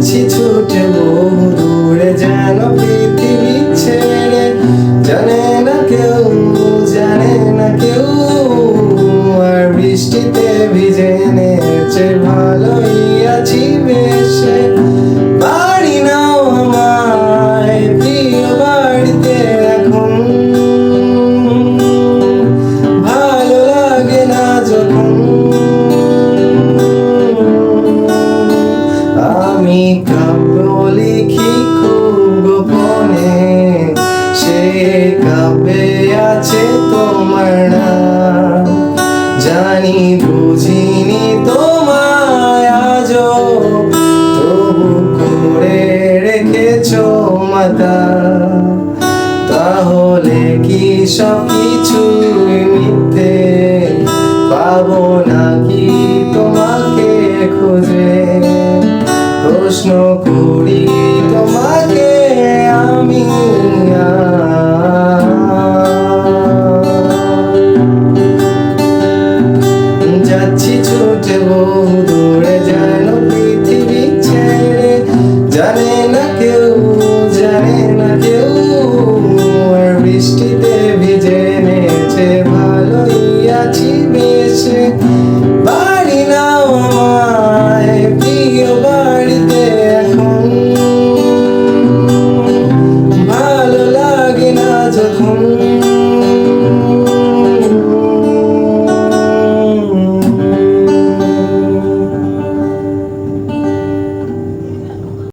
যাচ্ছি ছুটে বহু দূরে যেন পৃথিবী ছেড়ে। জানে না কেউ, জানে না কেউ, আর বৃষ্টিতে ভিজে নেছে ভালোই আছি জানি, বুঝিনি তোমায় আজ তবু করে রেখেছ মাতা। তাহলে কি সব কিছু মিথ্যে? পাবো নাকি তোমাকে খুঁজে? প্রশ্ন করি তোমার 같이 주제로